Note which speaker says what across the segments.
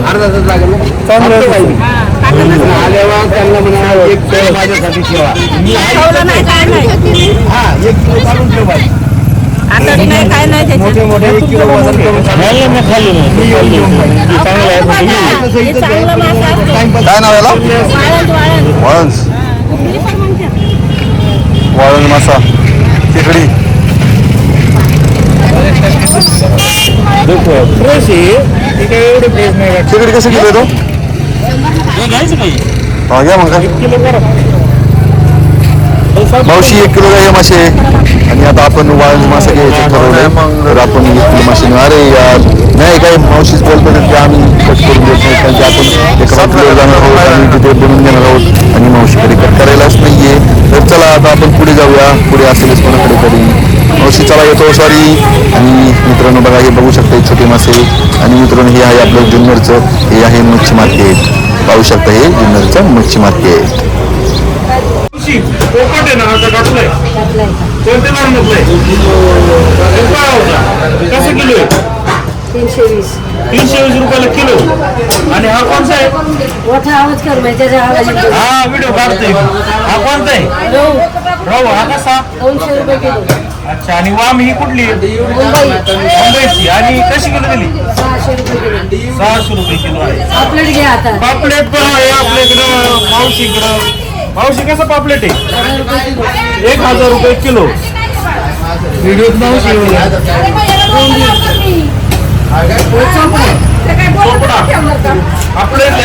Speaker 1: अर्धा तास लागेल आल्यावर त्यांना म्हणा एक किलो माझ्यासाठी ठेवा
Speaker 2: नाही काय नाही
Speaker 1: हा एक किलो काढून ठेव मोठे मोठे एक किलो वजन करून मी येऊन घेऊन
Speaker 2: काय मासा.
Speaker 3: नाव याला
Speaker 1: फ्रेश आहे ती काही एवढी फ्रेश नाही वाटत.
Speaker 3: खेकडी कशी किलो आहे तो? हा घ्या मग. काय मावशी एक किलो घ्या मासे. आणि आता आपण वाळण मासा घ्यायचं ठरवलंय तर आपण एक किलो मासे. अरे यार नाही काही मावशीच बोलतो की आम्ही कट करून देत नाही. कारण की आपण एका हॉटेलवर जाणार आहोत आणि तिथे बनवून देणार आहोत. आणि मावशीकडे कट करायलाच नाहीये. तर चला आता आपण पुढे जाऊया. पुढे असेलच कोणाकडे तरी. चला येतो सॉरी. आणि मित्रांनो बघा हे बघू शकता छोटे मासे. आणि मित्रांनो हे आहे आपलं जुन्नरचं हे आहे मच्छी मार्केट. पाहू शकता हे जुन्नरचं मच्छी मार्केट.
Speaker 4: तीनशे वीस.
Speaker 1: तीनशे वीस रुपयाला किलो. आणि हा कोणता आहे?
Speaker 4: मोठा आवाज कर म्हणजे.
Speaker 1: हा व्हिडिओ काढतोय. हा कोणता आहे? हा कसा?
Speaker 4: दोनशे रुपये किलो.
Speaker 1: अच्छा आणि वाम ही कुठली? मुंबईची. आणि कशी किलो दिली?
Speaker 4: सहाशे रुपये किलो.
Speaker 1: सहाशे रुपये किलो आहे.
Speaker 4: पापलेट घ्या आता.
Speaker 1: पापलेट पण आहे आपल्याकडं मावशीकडं. मावशी कसं पापलेट आहे?
Speaker 4: हजार रुपये किलो.
Speaker 1: एक हजार रुपये किलो व्हिडिओत मावशी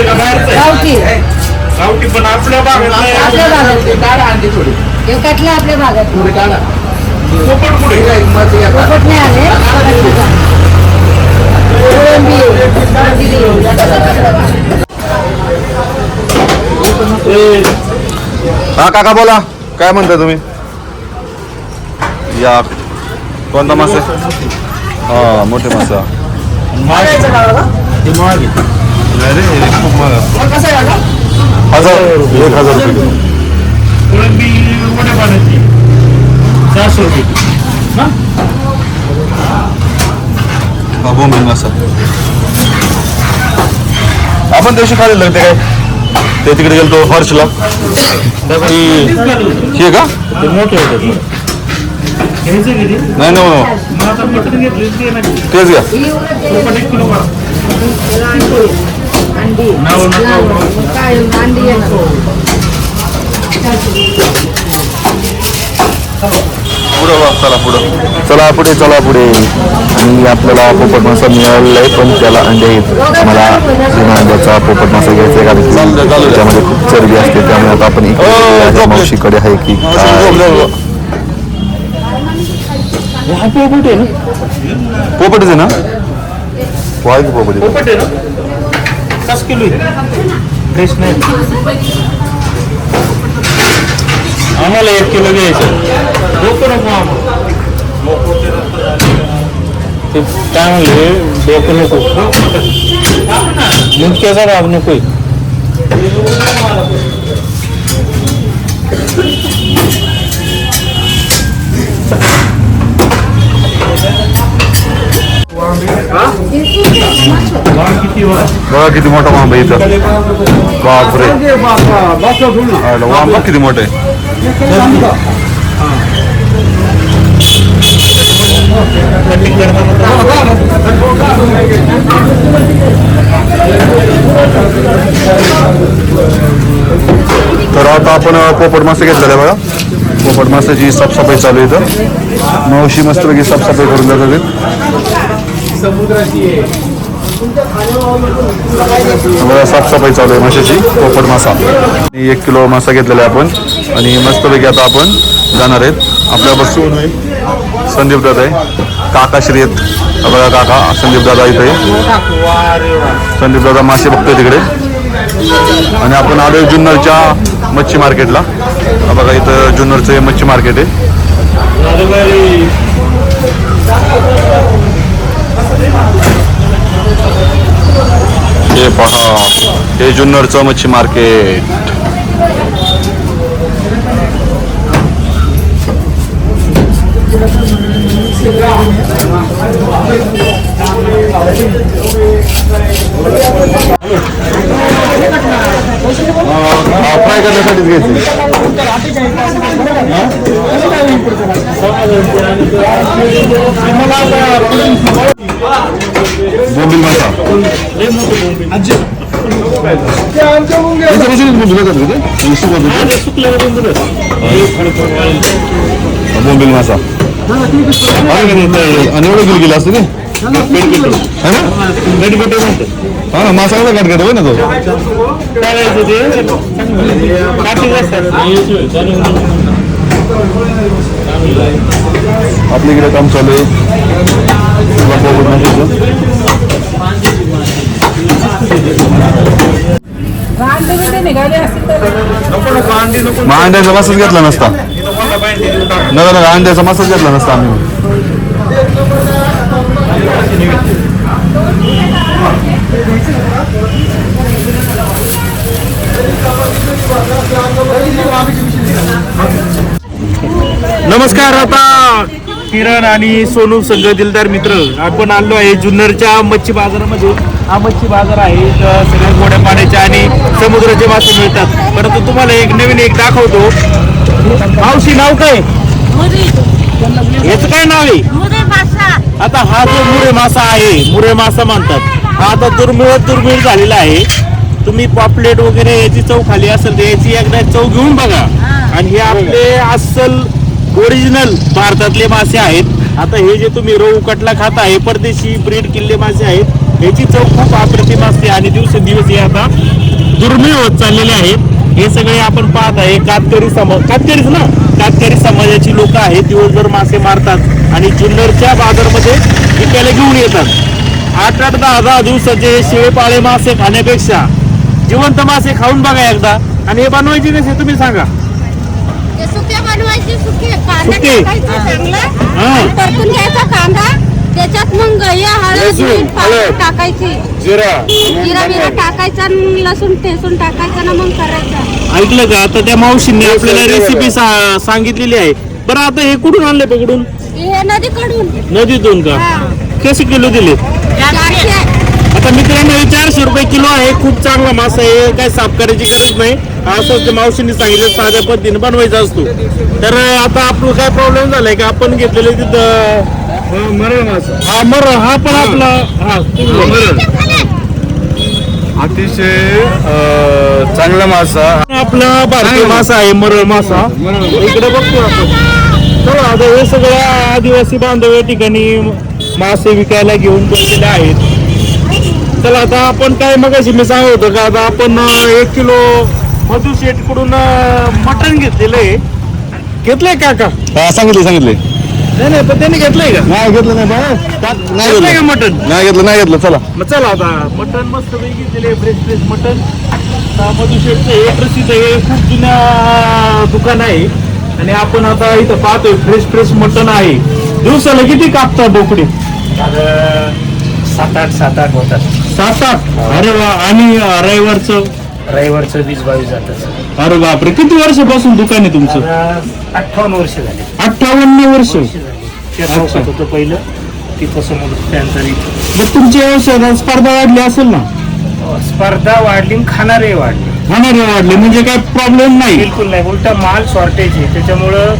Speaker 1: का बाहेरचं आहे?
Speaker 4: गावठी.
Speaker 1: पण आपल्या भागात
Speaker 4: आपल्या. भागात हे कटलं आपल्या भागात
Speaker 1: पोपट कुठे
Speaker 4: पोपट नाही आले.
Speaker 3: हा काका बोला काय म्हणताय तुम्ही या कोणता मासा हा मोठे मासा
Speaker 1: ते महाग आहे.
Speaker 3: नाही रे हे खूप महाग. हजार एक हजार रुपये
Speaker 1: चारशे रुपये
Speaker 3: मासा. आपण दिवशी खाली ते काय? ते तिकडे
Speaker 1: तीच घालू.
Speaker 3: हे का?
Speaker 1: ते मोठे होते.
Speaker 3: नाही
Speaker 1: नाही
Speaker 3: तेच घ्या
Speaker 4: अंडी
Speaker 3: पुढं चला पुढं. चला पुढे चला पुढे. आणि आपल्याला पोपट मासा मिळालेला आहे पण त्याला अंडे आहेत. आम्हाला बिना अंड्याचा पोपट मासा घ्यायचा आहे कारण की त्याच्यामध्ये खूप चरबी असते त्यामुळे आता आपण इकडे मावशीकडे आहे की
Speaker 1: हा पोपट आहे ना?
Speaker 3: पोपटच आहे ना? की पोपट आहे.
Speaker 1: पोपट आहे ना? किलो फ्रेश नाही. आम्हाला एक किलो घ्यायचं ते काय म्हणले डोकं नको मुंडक्याचा भाग नको किती
Speaker 3: बघा किती मोठा वांबा इथं बापरे वांबा किती मोठा
Speaker 1: कटिंग
Speaker 3: तर आता आपण पोपट मासे घेतलेला आहे बघा. पोपट मासाची साफसफाई चालू आहे इथं. मावशी मस्तपैकी साफसफाई करून जातात बघा साफसफाई चालू आहे माशाची पोपट मासा. आणि एक किलो मासा घेतलेला आहे आपण. आणि मस्तपैकी आता आपण जाणार आहेत. आपल्या बसून संदीप दादा आहे. काका श्री आहेत. हा बघा काका संदीप दादा इथे. आहे संदीप दादा मासे बघतोय तिकडे. आणि आपण आलो आहे जुन्नरच्या मच्छी मार्केटला. हा बघा इथं जुन्नरचं हे मच्छी मार्केट आहे. हे पहा हे जुन्नरचं मच्छी मार्केट. फ्राय करण्यासाठीच घ्यायची बोंबील मासा त्याच्यापासूनच बोंबील येतात का ते? सुकवत होते. बोंबील मासा आणि एवढं किलो गेलं असतं ते है ना हा काट तो आपल्या इकडे काम चालू आहे अंड्याचा मासाच घेतला नसता नका आणि त्याचा मसाज घेतला नसता आम्ही.
Speaker 1: नमस्कार आता किरण आणि सोनू संघ दिलदार मित्र. आपण आलो आहे जुन्नरच्या मच्छी बाजारामध्ये. हा मच्छी बाजार आहे सगळ्या गोड्या पाण्याचे आणि समुद्राचे मासे मिळतात. परंतु तुम्हाला एक नवीन एक दाखवतो. मावशी नाव काय?
Speaker 2: मुरी.
Speaker 1: याचं काय नाव आहे?
Speaker 2: मुरी मासा.
Speaker 1: आता हा जो मुरे मासा आहे मुरे मासा म्हणतात. हा आता दुर्मिळ दुर्मिळ झालेला आहे. तुम्ही पॉपलेट वगैरे याची चव खाली असेल तर याची एकदा चव घेऊन बघा. आणि हे आपले अस्सल ओरिजिनल भारतातले मासे आहेत. आता हे जे तुम्ही रोहू कटला खाता हे परदेशी ब्रीड किल्ले मासे आहेत याची चव खूप अप्रतिम असते आणि दिवसेंदिवस हे आता दुर्मिळ होत चाललेले आहेत. हे सगळे आपण पाहत आहे. कातकरी समाज कातकरीच ना? कातकरी समाजाची लोक आहेत दिवसभर मासे मारतात आणि जुन्नरच्या बाजारमध्ये विकायला घेऊन येतात. आठ आठ दहा दहा दिवसाचे शिळे पाळे मासे खाण्यापेक्षा जिवंत मासे खाऊन बघा एकदा. आणि हे बनवायचे कसे तुम्ही सांगा.
Speaker 2: सुके बनवायचे सुके कांदा
Speaker 1: सुके?
Speaker 2: टाकायचं चांगला
Speaker 1: हा.
Speaker 2: आणि परतून घ्यायचा कांदा त्याच्यात मग गया हळद
Speaker 1: लसूण,
Speaker 2: मीठ पावडर
Speaker 1: हळद.
Speaker 2: टाकायची.
Speaker 1: जिरा.
Speaker 2: जिरा बिरा टाकायचा आणि लसूण ठेसून टाकायचं ना मग करायचं.
Speaker 1: ऐकलं का? आता त्या मावशींनी आपल्याला रेसिपी सांगितलेली आहे. बरं आता हे कुठून आणले पकडून
Speaker 2: हे नदीकडून.
Speaker 1: नदीतून का. कसे किलो दिले?
Speaker 2: चारशे.
Speaker 1: आता मित्रांनो हे चारशे रुपये किलो आहे. खूप चांगला मासा आहे. काय साफ करायची गरज नाही. असं ते मावशींनी सांगितलं साध्या पद्धतीने बनवायचा असतो. तर आता आपलं काय प्रॉब्लेम झालाय का? आपण घेतलेले तिथं मरण मासा. हा मर हा पण आपला. हा
Speaker 3: अतिशय अं, चांगला मासा.
Speaker 1: आपला भारतीय मासा आहे मरळ मासा. इकडे बघतो आपण. चला आता हे सगळ्या आदिवासी बांधव या ठिकाणी मासे विकायला घेऊन बसलेले आहेत. चला आता आपण काय मगाशी मी सांगत होतो का आता आपण अं, एक किलो मधु शेठकडून मटण घेतलेलं आहे. घेतलंय काका?
Speaker 3: हा सांगितले सांगितले.
Speaker 1: नाही नाही पण त्यांनी घेतलंय का?
Speaker 3: नाही घेतलं नाही बा. नाही
Speaker 1: घेतलंय का
Speaker 3: घेतलं.
Speaker 1: मटण?
Speaker 3: नाही घेतलं नाही घेतलं. चला.
Speaker 1: मग चला आता. मटन मस्त पैकी दिले फ्रेश फ्रेश मटन मधुशेठचं हे प्रसिद्ध हे खूप जुन्या दुकान आहे. आणि आपण आता इथं पाहतोय फ्रेश फ्रेश मटन आहे. दिवसाला किती कापता बोकडी?
Speaker 5: सात आठ सात आठ होतात.
Speaker 1: सात आठ? अरे वा आणि रविवारचं?
Speaker 5: रविवारचं वीस बावीस जातात.
Speaker 1: अरे बापरे किती वर्षापासून दुकान आहे तुमचं?
Speaker 5: अठ्ठावन्न वर्ष झाले.
Speaker 1: अठ्ठावन्न वर्ष?
Speaker 5: त्या चौकात होतं पहिलं तिथं समोर त्यानंतर इथं.
Speaker 1: मग स्पर्धा वाढली असेल ना?
Speaker 5: स्पर्धा वाढली आणि खाणारे वाढले.
Speaker 1: होणार वाढले म्हणजे काय प्रॉब्लेम नाही?
Speaker 5: बिलकुल नाही उलटा माल शॉर्टेज आहे. त्याच्यामुळं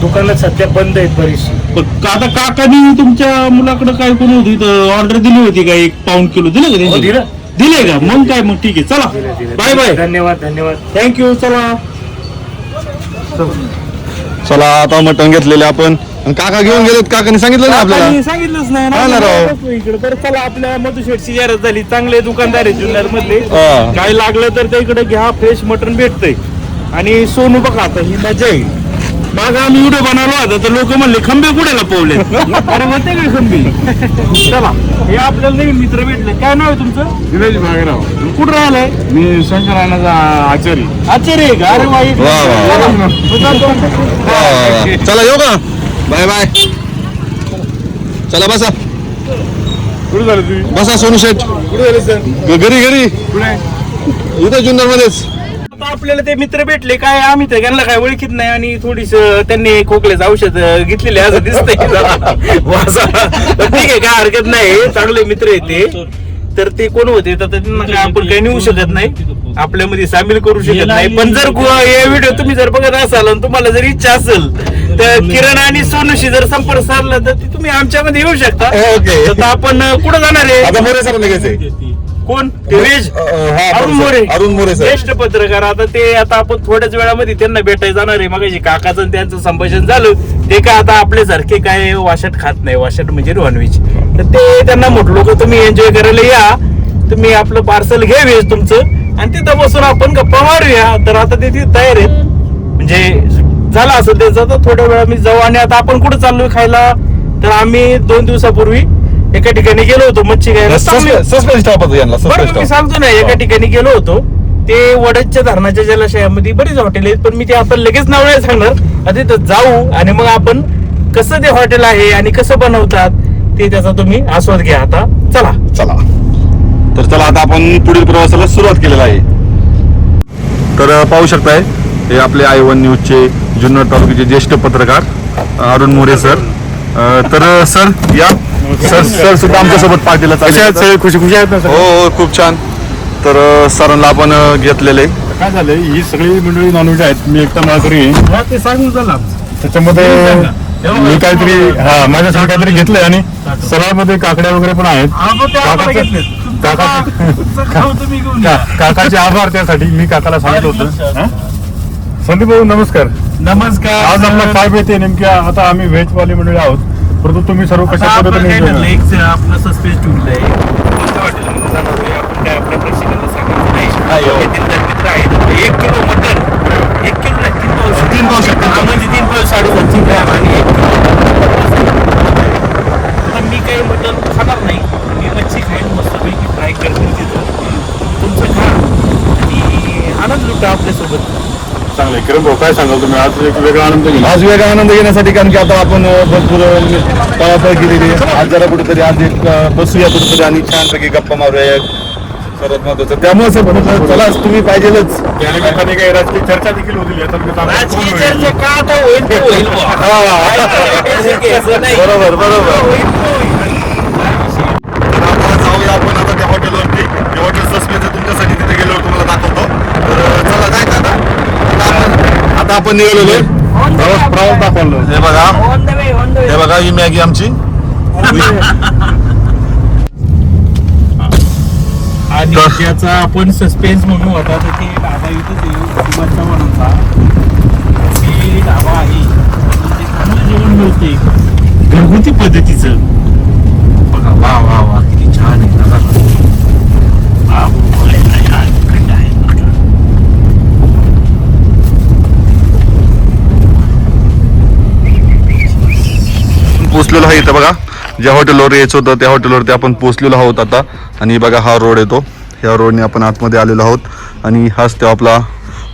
Speaker 5: दुकानं सध्या बंद आहेत बरीचशी.
Speaker 1: पण आता काकानी तुमच्या मुलाकडे काय कोण होती? ऑर्डर दिली होती का एक पाऊंड किलो? दिलं का
Speaker 5: हो,
Speaker 1: त्यांनी?
Speaker 5: दिलं.
Speaker 1: दिले का? मग काय? मग ठीक आहे. चला. बाय बाय
Speaker 5: धन्यवाद धन्यवाद.
Speaker 1: थँक्यू चला.
Speaker 3: चला. आता मटण घेतलेले आपण. आणि काका घेऊन गेलेत. काकाने सांगितलं ना आपल्याला?
Speaker 1: सांगितलंच नाही
Speaker 3: हा ना राव.
Speaker 1: बसलो इकडे. तर चला आपल्या मधुशेठची जाहिरात झाली. चांगले दुकानदार आहे जुन्नर मधले
Speaker 3: हा.
Speaker 1: काय लागलं तर त्या इकडे घ्या. फ्रेश मटन भेटतंय. आणि सोनू बघा आता ही मजा आहे. माग आम्ही व्हिडिओ बनवला होता तर लोक म्हणले खंबे कुठे लपवले अरे होते का खंबे? चला हे आपल्याला नवीन मित्र भेटले. काय नाव आहे तुमचं?
Speaker 6: दिनेश भागराव.
Speaker 1: कुठं राहिलंय?
Speaker 6: मी शंकरानाचा आचारी.
Speaker 1: आचार्य आहे का? अरे. वा,
Speaker 3: वा, वा.
Speaker 1: चला
Speaker 3: येऊ का? Bye bye. चला बसा.
Speaker 6: कुठे झालं तुम्ही?
Speaker 3: बसा सोनू शेठ.
Speaker 6: कुठे झाले सर
Speaker 3: घरी घरी.
Speaker 6: कुठे?
Speaker 3: इथं जुन्नर मध्येच
Speaker 1: आता आपल्याला ते मित्र भेटले काय आम्ही तर त्यांना काय ओळखीत नाही आणि थोडीस त्यांनी खोकल्याचं औषध घेतलेले असं दिसतंय जरा. वासा. पण ठीक आहे काय हरकत नाही. चांगले मित्र आहेत ते. तर ते कोण होते? तर त्यांना काय आपण काही नेऊ शकत नाही. आपल्यामध्ये सामील करू शकत नाही. पण जर गो- हे व्हिडिओ तुम्ही जर बघत असाल आणि तुम्हाला जर इच्छा असेल तर किरण आणि सोनूशी जर संपर्क साधला तर ती तुम्ही आमच्यामध्ये येऊ शकता.
Speaker 3: ओके.
Speaker 1: तर आपण कुठं जाणार आहे?
Speaker 3: आता मोरे सरांना घ्यायचंय.
Speaker 1: कोण? ते वेज
Speaker 3: अ, अ, हा,
Speaker 1: अरुण मोरे.
Speaker 3: अरुण मोरे
Speaker 1: ज्येष्ठ पत्रकार. आता ते आता आपण थोड्याच वेळामध्ये त्यांना भेटायला जाणार आहे. मग काकाचं त्यांचं संभाषण झालं ते काय आता आपल्यासारखे काय वाशट खात नाही. वाशट म्हणजे नॉनव्हेज तर ते त्यांना म्हटलो की तुम्ही एन्जॉय करायला या. तुम्ही आपलं पार्सल घ्या व्हेज तुमचं. आणि तिथं बसून आपण गप्पा मारूया. तर आता ते तयार आहेत. म्हणजे झालं असं त्याचं. तर थोड्या वेळा मी जाऊ. आणि आता आपण कुठं चाललोय खायला? तर आम्ही दोन दिवसापूर्वी एका ठिकाणी गेलो होतो मच्छी खायला. चांगली-
Speaker 3: सस्पेन्स टाकतो यांना
Speaker 1: बरं मी
Speaker 3: सस्पेन्स
Speaker 1: सांगतो ना एका ठिकाणी गेलो होतो. ते वडदच्या धरणाच्या जलाशयामध्ये बरीच हॉटेल आहेत पण मी ते आता लगेच नाव नाही सांगणार. आता तिथं जाऊ आणि मग आपण कसं ते हॉटेल आहे आणि कसं बनवतात ते त्याचा तुम्ही आस्वाद घ्या आता. चला.
Speaker 3: चला. तर चला आता आपण पुढील प्रवासाला सुरुवात केलेला आहे. तर अ, पाहू शकताय हे आपले आय वन न्यूजचे जुन्नर तालुक्याचे ज्येष्ठ पत्रकार अ, अरुण मोरे सर. अ, तर अ, सर या सर सर सुद्धा आमच्यासोबत पार्टीला चालले. आहेत.
Speaker 6: सगळे? खुशी खुशी आहेत ना
Speaker 3: हो? हो खूप छान. तर अ, सरांना आपण अ, घेतलेले.
Speaker 6: काय झालंय? ही सगळी मंडळी नॉनव्हेज आहेत. मी एकटा माळकरी आहे.
Speaker 1: ते सांगून चला
Speaker 6: त्याच्यामध्ये मी काहीतरी हा माझ्यासाठी काहीतरी घेतलंय आणि सरामध्ये काकड्या वगैरे पण आहेत. काकाचे- काका- का- काकाचे आभार त्यासाठी. मी काकाला सांगितलं होतं. हा? संदीप भाऊ नमस्कार.
Speaker 1: नमस्कार
Speaker 6: आज आपला काय बेत आहे नेमक्या. आता आम्ही व्हेज वाली मंडळी आहोत. परंतु तुम्ही सर्व कशा पद्धतीने
Speaker 1: ठरलं एक आपलं सस्पेन्स हॉटेलमध्ये जाणार आहे आपण काय आपल्या प्रेक्षकांना सांगायचं नाही.
Speaker 3: हो.
Speaker 1: येथील तर मित्र आहेत. एक किलो मटन एक किलो नाही तीन पाऊस
Speaker 3: तीन पाऊस शकतो.
Speaker 1: हा, म्हणजे तीन पाऊस साडेसातशे ग्रॅम आणि एक किलो आता मी काही मटन खाणार नाही. मी मच्छी खाईन मस्तपैकी फ्राय तुमचं खा. आणि आनंद लुटा आपल्यासोबत.
Speaker 6: चांगलं आहे. किरण भाऊ काय सांगाल तुम्ही आज एक वेगळा आनंद घेऊन
Speaker 3: आज वेगळा आनंद घेण्यासाठी कारण की आता आपण भरपूर अ, पळापळ केलेली आहे आज जरा कुठेतरी आज एक अ, बसूया कुठेतरी आणि छानपैकी गप्पा मारूया एक सर्वात महत्वाचं त्यामुळे असं म्हणत चला तुम्ही पाहिजेलच
Speaker 6: त्या निमित्ताने काही राजकीय चर्चा देखील होतील याचा मी चांगला
Speaker 1: राजकीय
Speaker 6: होईल.
Speaker 1: चर्चा का आता होईल ते होईल बुवा. असं नाही.
Speaker 3: बरोबर बरोबर
Speaker 1: होईल ते होईल.
Speaker 3: आता जाऊया आपण आता त्या हॉटेलवरती ते हॉटेल सस्पेन्स तुमच्यासाठी तिथे गेलो तुम्हाला दाखवतो तर चला जायचं आता आता आपण- निघालेलो.
Speaker 6: प्रवास प्रवास दाखवलं.
Speaker 3: हे बघा. हे बघा ही मॅगी आमची.
Speaker 1: आणि त्याचा आपण सस्पेन्स म्हणू होता तर ते ढाबा इथंच आहे कुमार चव्हाणांचा ते ढाबा आहे. ते चांगलं जेवण मिळते घरगुती पद्धतीचं. बघा वा वा वा किती छान आहे बघा. वा, वा, वा, या, या, इकडे आहे, इकडे.
Speaker 3: पोचलेलो आहे इथं बघा. ज्या हॉटेलवर यायचं होतं त्या हॉटेलवरती आपण पोचलेलो आहोत आता. आणि बघा हा रोड येतो. ह्या रोडने आपण आतमध्ये आलेलो आहोत. आणि हाच तो आपला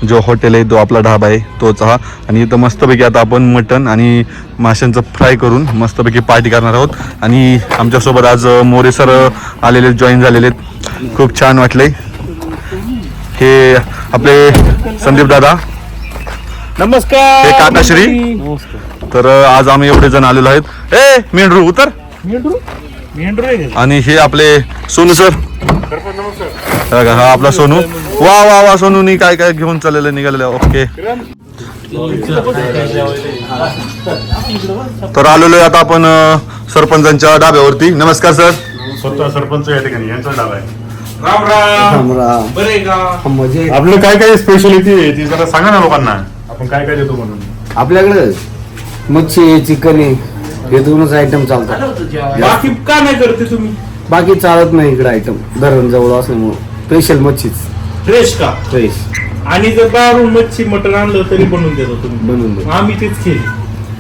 Speaker 3: जो हॉटेल आहे तो आपला ढाबा आहे तोच हा. आणि इथं मस्तपैकी आता आपण मटन आणि माशांचं फ्राय करून मस्तपैकी पार्टी करणार आहोत. आणि आमच्यासोबत आज मोरे सर आलेले जॉईन झालेले खूप छान वाटले हे आपले संदीप दादा.
Speaker 1: नमस्कार.
Speaker 3: हे काकाश्री. तर आज आम्ही एवढे जण आलेलो आहेत. ए मेंढरू उतर.
Speaker 1: मेंढरू? आहे का?
Speaker 3: आणि हे आपले सोनू सर. हा हा आपला सोनू. वा वा वा सोनूनी काय काय घेऊन चाललेलं निघालेलं ओके. तर आलेलो आहे आता आपण सरपंचांच्या डाब्यावरती. नमस्कार सर.
Speaker 6: स्वतः सरपंच या ठिकाणी यांचा डाव आहे.
Speaker 1: राम राम. बरं का?
Speaker 6: आपलं काय काय स्पेशालिटी आहे ती जरा सांगा ना लोकांना. आपण काय काय देतो म्हणून?
Speaker 7: आपल्याकडे मच्छी आहे चिकन आहे. हे दोनच आयटम चालतात.
Speaker 1: बाकी का नाही करते तुम्ही?
Speaker 7: बाकी चालत नाही इकडे आयटम धरण जवळ असल्यामुळं. स्पेशल मच्छीच.
Speaker 1: फ्रेश का?
Speaker 7: फ्रेश
Speaker 1: आणि जर बाहेरून मच्छी मटण आणलं तरी बनवून देतो तुम्ही.
Speaker 7: बनवून देतो.
Speaker 1: आम्ही तेच केली.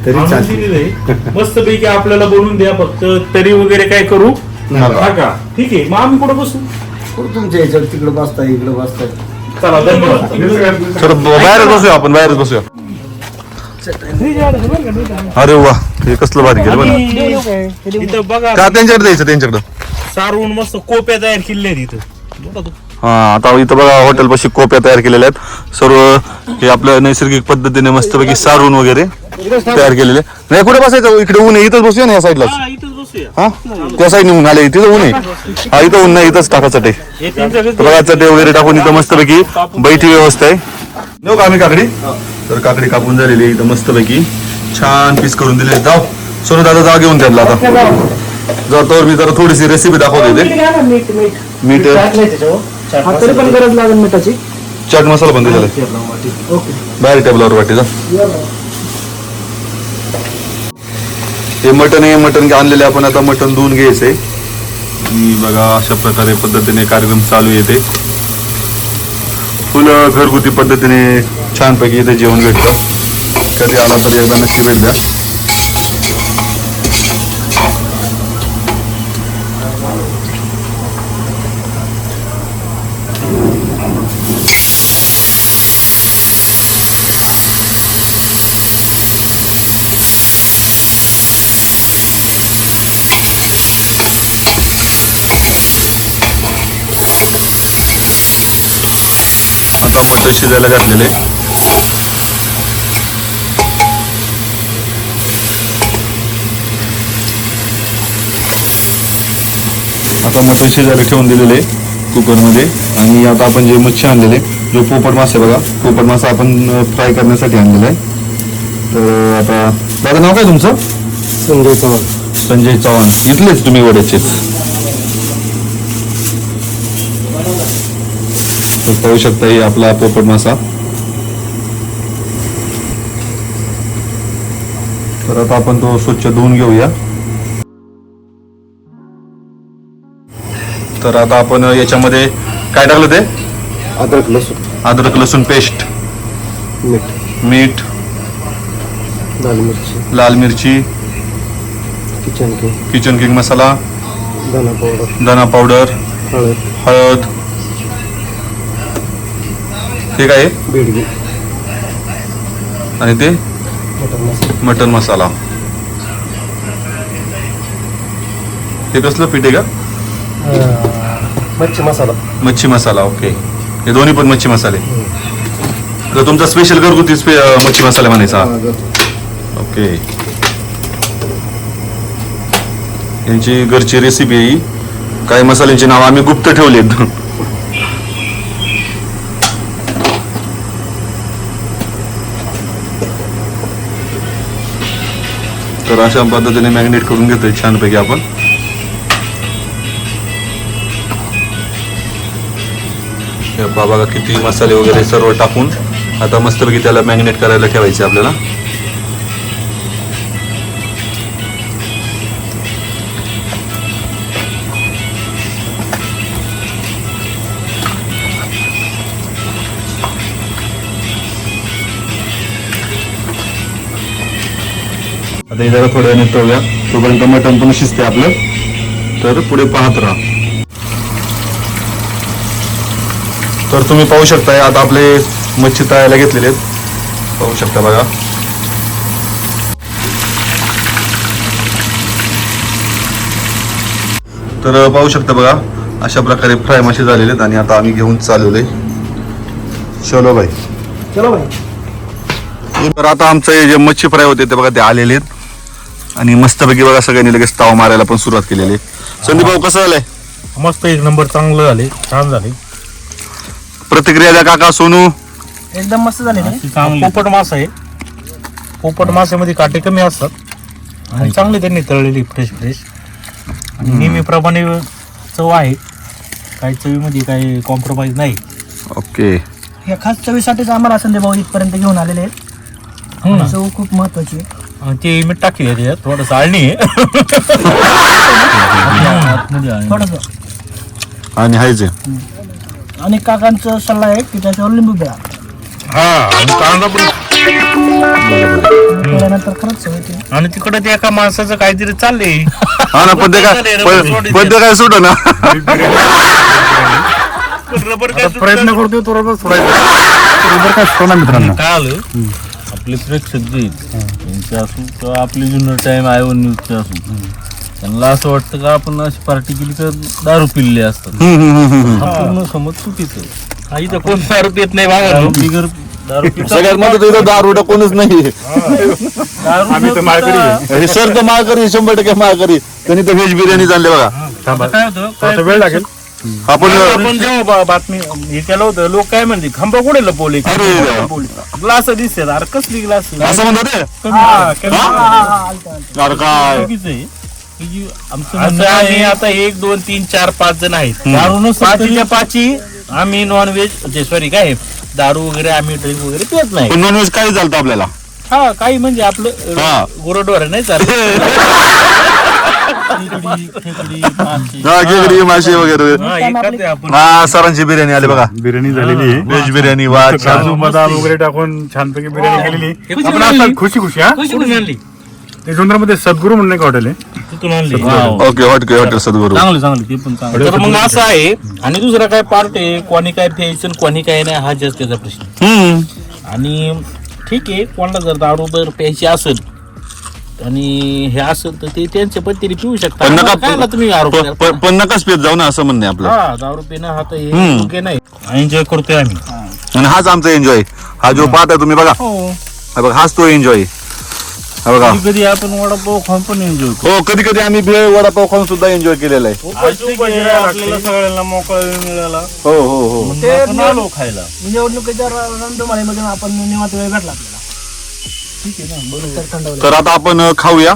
Speaker 7: तरी चालते
Speaker 1: मस्त पैकी आपल्याला बनवून द्या फक्त. तरी वगैरे काय करू?
Speaker 7: नाही.
Speaker 1: नका ठीक आहे. मग आम्ही कुठं बसू?
Speaker 7: कुठं तुमच्या याच्यावर तिकडे बसताय इकडे बसताय?
Speaker 1: चला धन्यवाद.
Speaker 3: बाहेरच बसूया आपण बाहेरच बसूया. अरे वा हे कसलं भारी केलं बघा
Speaker 1: आणि इथं बघा.
Speaker 3: का त्यांच्याकडे द्यायचं त्यांच्याकडं?
Speaker 1: सारवून मस्त कोप्या तयार केलेल्या आहेत इथं. बघा तू.
Speaker 3: हा आता इथं बघा हॉटेल पाशी कोप्या तयार केलेल्या आहेत. सर्व हे आपल्या नैसर्गिक पद्धतीने मस्तपैकी सारून वगैरे तयार केलेले. नाही कुठे बसायचं? इकडे ऊन आहे इथंच बसूया ना या साईडला
Speaker 1: हा, इथंच
Speaker 3: हा? त्या साईड ऊन आले तिथं ऊन आहे. हा इथं ऊन नाही इथंच टाका चटे.
Speaker 1: हे त्यांचं
Speaker 3: तर बघा चटे वगैरे टाकून इथं मस्तपैकी बैठी व्यवस्था आहे. नेऊ का आम्ही काकडी? तर काकडी कापून झालेली इथं मस्तपैकी छान पीस करून दिले जाऊ. सोनू दादा जाऊ घेऊन त्यांना आता. जातो मी जरा थोडीशी रेसिपी दाखवतो इथे
Speaker 5: मीठ पण गरज लागेल मिठाची.
Speaker 3: चाट मसाला पण दिलेला. बाहेर टेबलावर वाटी जा. हे मटन आहे मटन आणलेले आपण. आता मटन धुवून घ्यायचंय. बघा अशा प्रकारे पद्धतीने कार्यक्रम चालू येते फुलं घरगुती पद्धतीने छानपैकी इथे जेवण भेटतं. कधी आला तरी एकदा नक्की भेट द्या. मटन शिजायला घातलेले. आता मटन शिजायला ठेवून दिलेले कुकरमध्ये. आणि आता आपण जे मच्छी आणलेले जो पोपट मासा बघा पोपट मासा आपण फ्राय करण्यासाठी आणलेला आहे. तर आता दादा नाव काय तुमचं?
Speaker 7: संजय चव्हाण.
Speaker 3: संजय चव्हाण. इथलेच तुम्ही वड्याचे तर पाहू शकता हे आपला पोपट मासा. तर आता आपण तो स्वच्छ धुवून घेऊया. तर आता आपण याच्यामध्ये काय टाकलं ते?
Speaker 7: अद्रक लसूण.
Speaker 3: अद्रक लसूण पेस्ट.
Speaker 7: मीठ.
Speaker 3: मीठ.
Speaker 7: लाल मिरची.
Speaker 3: लाल मिरची.
Speaker 7: Kitchen king
Speaker 3: kitchen king masala.
Speaker 7: धना पावडर
Speaker 3: धना पावडर
Speaker 7: हळद.
Speaker 3: हळद. हे काय? आहे?
Speaker 7: बेडगी.
Speaker 3: आणि ते?
Speaker 7: मटन मसाला.
Speaker 3: मटन मसाला. हे कसलं पीठ आहे का?
Speaker 7: मच्छी मसाला.
Speaker 3: मच्छी मसाला ओके. हे दोन्ही पण मच्छी मसाले. तर तुमचा स्पेशल घरगुती स्पे अं, मच्छी मसाला म्हणायचा. ओके. यांची घरची रेसिपी आहे ही. काही मसाल्यांची नाव आम्ही गुप्त ठेवलेत. तर अशा पद्धतीने मॅग्नेट करून घेतोय छानपैकी आपण. बाबा किती मसाले वगैरे सर्व टाकून आता मस्तपैकी त्याला मॅग्नेट करायला ठेवायचे आपल्याला. आता हे जरा थोड्या वेळाने तळूया तोपर्यंत मटण पण शिजते आपलं. तर पुढे पाहत राहा. तर तुम्ही पाहू शकताय आता आपले मच्छी तळायला घेतलेले आहेत. पाहू शकता बघा. तर पाहू शकता बघा अशा प्रकारे फ्राय मासे झालेले आहेत आणि आता आम्ही घेऊन चालवले चलो भाई.
Speaker 5: चलो भाई.
Speaker 3: तर आता आमचं हे जे मच्छी फ्राय होते ते बघा ते आलेले आहेत. आणि मस्तपैकी बघा सगळ्यांनी लगेच ताव मारायला पण सुरुवात केलेली आहे. संदीप भाऊ कसं झालंय?
Speaker 1: मस्त एक नंबर चांगलं झाले छान झाले.
Speaker 3: प्रतिक्रिया द्या काका सोनू.
Speaker 5: एकदम मस्त झाले
Speaker 1: पोपट मासा आहे. पोपट माशामध्ये काटे कमी असतात. आणि चांगली त्यांनी तळलेली फ्रेश फ्रेश आणि नेहमीप्रमाणे चव आहे. काही चवीमध्ये काही कॉम्प्रोमाइज नाही.
Speaker 3: ओके.
Speaker 5: या खास चवीसाठीच आम्हाला संजय भाऊ इथपर्यंत घेऊन आलेले आहेत. चव खूप महत्वाची आहे.
Speaker 1: आणि ते मीठ टाकली त्याच्यात थोडं आळणी आहे. आतमध्ये आळणी.
Speaker 5: थोडस
Speaker 3: आणि हायचे
Speaker 5: आणि काकांचा सल्ला आहे की त्याच्यावर लिंबू द्या
Speaker 1: हा आणि कांदा पण.
Speaker 5: केल्यानंतर खरंच चव येते
Speaker 1: आणि तिकडे ते एका माणसाचं काहीतरी चाललंय.
Speaker 3: हा ना पण ते काय पण- पण ते काय सुट ना?
Speaker 1: रबर काय
Speaker 6: प्रयत्न करतोय तो रबर सोडायचा. रबर काय सोडा मित्रांनो.
Speaker 1: काय आलं? आपले प्रेक्षक जे आहेत, त्यांचे असू किंवा आपले जुनं टाइम आय वन न्यूजचे असू त्यांना असं वाटतं का आपण अशी पार्टी केली तर दारू पिल्ले असतात? हा. पूर्ण समज चुकीचं आहे. हा इथं कोण दारू पित नाही बघा. बिगर
Speaker 3: सगळ्यात महत्वाचं इथं दारुडा कोणच नाही
Speaker 6: आम्ही तर माळकरी आहे.
Speaker 3: हे सर तर माळकरी शंभर टक्के माळकरी. त्यांनी तर व्हेज बिर्याणी आणले बघा.
Speaker 6: थांबा
Speaker 1: काय होतं?
Speaker 6: वेळ लागेल.
Speaker 3: आपण
Speaker 1: आपण जेव्हा बा- बातमी हे केलं होतं लोक काय म्हणते खांबा कुठे लपवले
Speaker 3: अरे.
Speaker 1: ग्लास दिसते अरे कसली ग्लास?
Speaker 3: असं म्हणतात ते? अरे काय?
Speaker 1: असं आम्ही आता एक दोन तीन चार पाच जण आहेत. पाचीच्या पाची आम्ही नॉन व्हेज सॉरी काय? दारू वगैरे आम्ही ड्रिंक वगैरे पित नाही.
Speaker 3: पण नॉनव्हेज काय चालतं आपल्याला.
Speaker 1: हा काही म्हणजे आपलं
Speaker 3: हा.
Speaker 1: गोरडवर नाही चालत.
Speaker 3: हा, खेकडी मासे वगैरे.
Speaker 1: हा, हे आपण.
Speaker 3: हा सरांची बिर्याणी आली बघा.
Speaker 6: बिर्याणी झालेली आहे.
Speaker 3: व्हेज बिर्याणी वा छान
Speaker 6: काजू बदाम वगैरे टाकून छानपैकी बिर्याणी केलेली. आपण आता खुशी खुशी हा?
Speaker 1: कुठून आणली?
Speaker 6: ते मध्ये सद्गुरू म्हणून एक हॉटेल आहे.
Speaker 1: कुठून आणली.
Speaker 3: ओके हॉटेल हॉटेल सद्गुरू.
Speaker 1: चांगलं चांगलं ते पण चांगलं. तर मग असं आहे आणि दुसरा काय पार्ट आहे कोणी काय प्यायचं आणि कोणी काय नाही हा जास्त त्याचा प्रश्न.
Speaker 3: हम्म.
Speaker 1: आणि ठीक आहे कोणाला जर दारू जर प्यायची असेल आणि हे असेल तर ते त्यांच्या पद्धतीने पिऊ शकता
Speaker 3: पण
Speaker 1: आम्हाला
Speaker 3: नका
Speaker 1: तुम्ही आरोप
Speaker 3: प-
Speaker 1: करता?
Speaker 3: प- पण नकाच पेत जाऊ ना असं म्हणणे आपलं.
Speaker 1: हा दारू पिणं हा तर हे
Speaker 3: हम्म.
Speaker 1: योग्य नाही. एन्जॉय करतोय आम्ही.
Speaker 3: आणि हाच आमचा एन्जॉय हा जो पाहताय तुम्ही बघा. हा. बघा हाच तो एन्जॉय हा बघा.
Speaker 1: कधी कधी आपण वडापाव खाऊन पण एन्जॉय
Speaker 3: हो कधी कधी आम्ही भेळ वडापाव खाऊन सुद्धा एन्जॉय केलेला आहे.
Speaker 1: आपल्याला सगळ्यांना मोकळा वेळ मिळाला.
Speaker 3: हो हो हो.
Speaker 5: ते
Speaker 1: आपण आलो खायला.
Speaker 5: निवडणुकीच्या रणधुमाळीमध्ये आपण निवांत वेळ भेटला आपल्याला. तर थंडावलं.
Speaker 3: तर आता आपण खाऊया.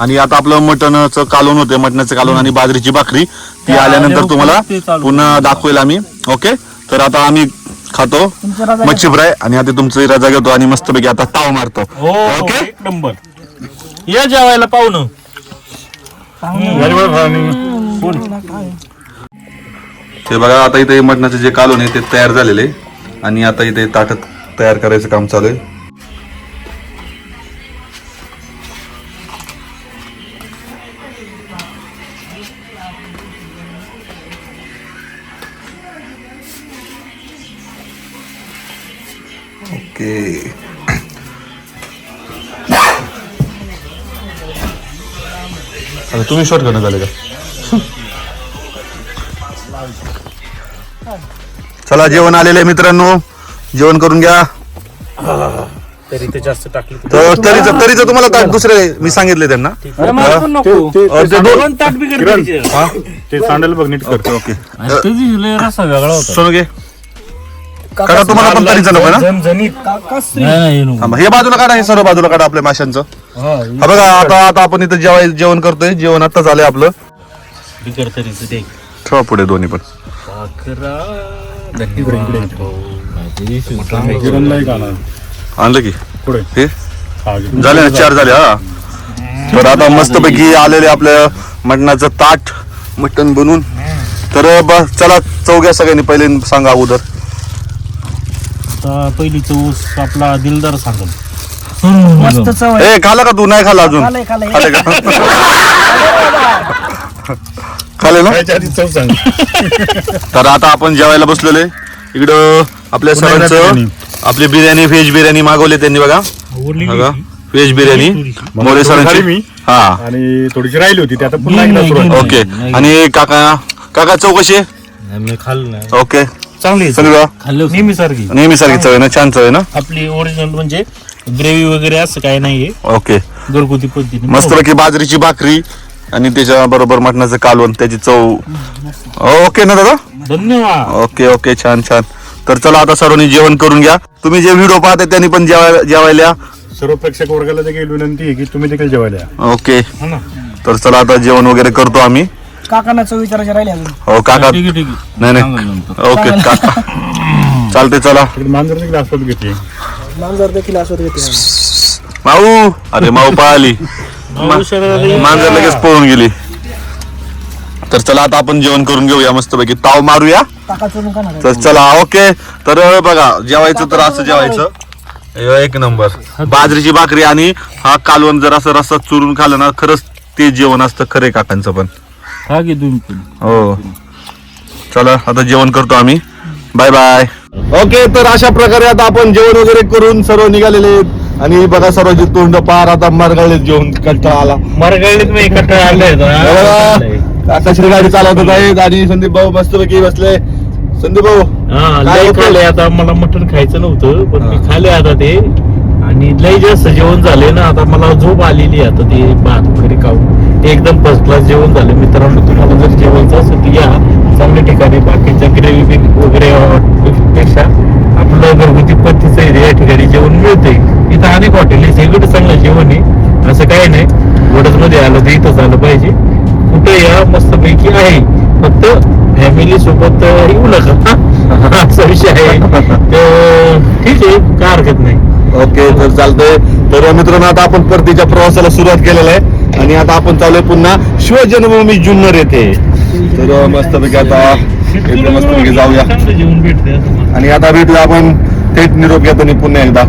Speaker 3: आणि आता आपलं मटनचं कालवण होते मटणाचं कालवण आणि बाजरीची भाकरी. ती आल्यानंतर तुम्हाला
Speaker 1: ते चालू
Speaker 3: पुन्हा दाखवेल आम्ही. ओके? तर आता आम्ही खातो
Speaker 5: तुमचं राजा
Speaker 3: मच्छी फ्राय आणि आता तुमचं रजा घेतो आणि मस्तपैकी आता ताव मारतो.
Speaker 1: हो
Speaker 3: ओके?
Speaker 1: एक नंबर. या जेवायला पाहुणं.
Speaker 3: ते बघा आता इथे मटणाचं जे कालवण आहे ते तयार झालेले आहे. आणि आता इथे ताटत तयार करायचं काम चालू आहे. ओके आता तुम्ही शॉर्ट करणं झाले का? चला जेवण आलेले आहे मित्रांनो. जेवण करून घ्या.
Speaker 1: तरी ते जास्त टाकली
Speaker 3: तर तरीच तरीच तुम्हाला ताट दुसरे मी सांगितले त्यांना.
Speaker 1: नको.
Speaker 6: ते-
Speaker 3: अ, ते दोन-
Speaker 1: दोन ताट बिघड
Speaker 6: किरण, हा, ते सांडेल बघ नीट कर.
Speaker 3: ओके. ओके
Speaker 1: रसा वेगळा होता.
Speaker 3: सोनू घे. काढा तुम्हाला पण ना?
Speaker 1: नको.
Speaker 3: थांबा. हे बाजूला काढा हे सर्व बाजूला काढा आपल्या माशांचं.
Speaker 1: हा,
Speaker 3: हा बघा आता आता आपण इथं जेवाय जेवण करतोय. जेवण आता झालंय आपलं. ठेवा पुढे दोन्ही पण.
Speaker 1: भाकरा
Speaker 6: किरणला एक आणा.
Speaker 3: आणलं की?
Speaker 6: पुढे.
Speaker 3: हे?
Speaker 6: हा, घे.
Speaker 3: झाले ना चार झाले हा? तर आता मस्तपैकी आलेले आपल्या मटणाचं ताट मटण बनवून. तर बस चला चौघ्या सगळ्यांनी पहिले सांगा अगोदर.
Speaker 1: आता पहिली चौस आपला दिलदार सांगल.
Speaker 5: मस्त चव आहे.
Speaker 3: ए खाला का तू? नाही खाला अजून. खाले का? खाले ना?
Speaker 6: खायच्या आधी चव सांग.
Speaker 3: तर आता आपण जेवायला बसलेले इकडं आपल्या सरांचं
Speaker 6: बिर्याणी.
Speaker 3: आपली बिर्याणी व्हेज बिर्याणी मागवली त्यांनी बघा. बघा व्हेज बिर्याणी. मोरे
Speaker 6: खाली
Speaker 3: सरांची.
Speaker 6: मी.
Speaker 3: हा.
Speaker 6: आणि थोडीशी राहिली होती ती आता पुन्हा एकदा सुरू आहे.
Speaker 3: ओके आणि काका काका चौकशी
Speaker 1: मी खाल्लं नाही.
Speaker 3: ओके
Speaker 1: चांगली खाल्लं नेहमी सारखी
Speaker 3: नेहमी सारखी चव आहे ना? छान चव आहे ना?
Speaker 1: आपली ओरिजिनल म्हणजे ग्रेव्ही वगैरे असं काय नाहीये.
Speaker 3: ओके.
Speaker 1: घरगुती पद्धतीने.
Speaker 3: मस्तपैकी बाजरीची भाकरी आणि त्याच्या बरोबर मटणाचं कालवण त्याची चव. ओके ना दादा?
Speaker 1: धन्यवाद.
Speaker 3: Okay okay. छान छान. तर चला आता सर्वांनी जेवण करून घ्या. तुम्ही जे व्हिडिओ पाहते त्यांनी पण जेवायला जेवायला.
Speaker 6: सर्व प्रेक्षक वर्गाला देखील विनंती आहे की तुम्ही देखील जेवायला या.
Speaker 3: ओके.
Speaker 1: हा ना.
Speaker 3: तर चला आता जेवण वगैरे करतो आम्ही.
Speaker 5: काकांना चव विचारायचे राहिले अजून.
Speaker 3: हो काका.
Speaker 1: ठीक आहे ठीक आहे.
Speaker 3: नाही नाही. ओके काका. चालते चला.
Speaker 6: मांजर देखील आस्वाद घेते.
Speaker 5: मांजर देखील असत घेते.
Speaker 3: माऊ अरे माऊ
Speaker 1: शरीराला
Speaker 3: मांजर लगेच पळून गेली. तर चला आता आपण जेवण करून घेऊया मस्तपैकी. ताव मारूया? तर चला ओके. तर बघा जेवायचं तर असं जेवायचं. हे एक नंबर. बाजरीची भाकरी आणि हा कालवण जर असं रस्ता चुरून खाल्लं ना खरंच ते जेवण असतं खरे काकांचं पण.
Speaker 1: खा तुम्ही पण.
Speaker 3: हो चला आता जेवण करतो आम्ही बाय बाय ओके तर अशा प्रकारे आता आपण जेवण वगैरे करून सर्व निघालेले आहेत. आणि बघा सर्वांची तोंड पार आता मरगळले जेवण कंटाळा आला
Speaker 1: मरगळलीत मी कंटाळा आलाय
Speaker 3: बघा, आकाशने गाडी चालवत आहेत आणि संदीप भाऊ मस्तपैकी बसले संदीप भाऊ
Speaker 1: हा
Speaker 3: काय?
Speaker 1: खाल्ले आता मला मटण खायचं नव्हतं पण मी. खाल्ले आता ते आणि लय जास्त जेवण झाले ना आता मला झोप आलेली आता ते भात वगैरे खाऊन एकदम फर्स्ट क्लास जेवण झालं. मित्रांनो तुम्हाला जर जेवायचं असेल तर या. चांगल्या ठिकाणी बाकीच्या ग्रेव्ही वगैरे पेक्षा आपलं घरगुती पद्धतीचं आहे या ठिकाणी जेवण मिळतंय इथं अनेक हॉटेल आहे सगळं चांगलं जेवण आहे. असं काही नाही. वडदमध्ये आलं तर इथंच आलं पाहिजे. कुठे या? मस्तपैकी आहे. फक्त फॅमिली सोबत येऊ नका. असा विषय आहे. तर ठीक आहे. काय हरकत नाही.
Speaker 3: ओके तर चालतंय. तर मित्रांनो आता आपण परतीच्या प्रवासाला सुरुवात केलेला आहे. आणि आता आपण चालूय पुन्हा शिवजन्मभूमी जुन्नर येथे. तर मस्तपैकी आता इथे मस्तपैकी जाऊया. आणि आता भेटूया आपण थेट निरोप घेताना पुन्हा एकदा.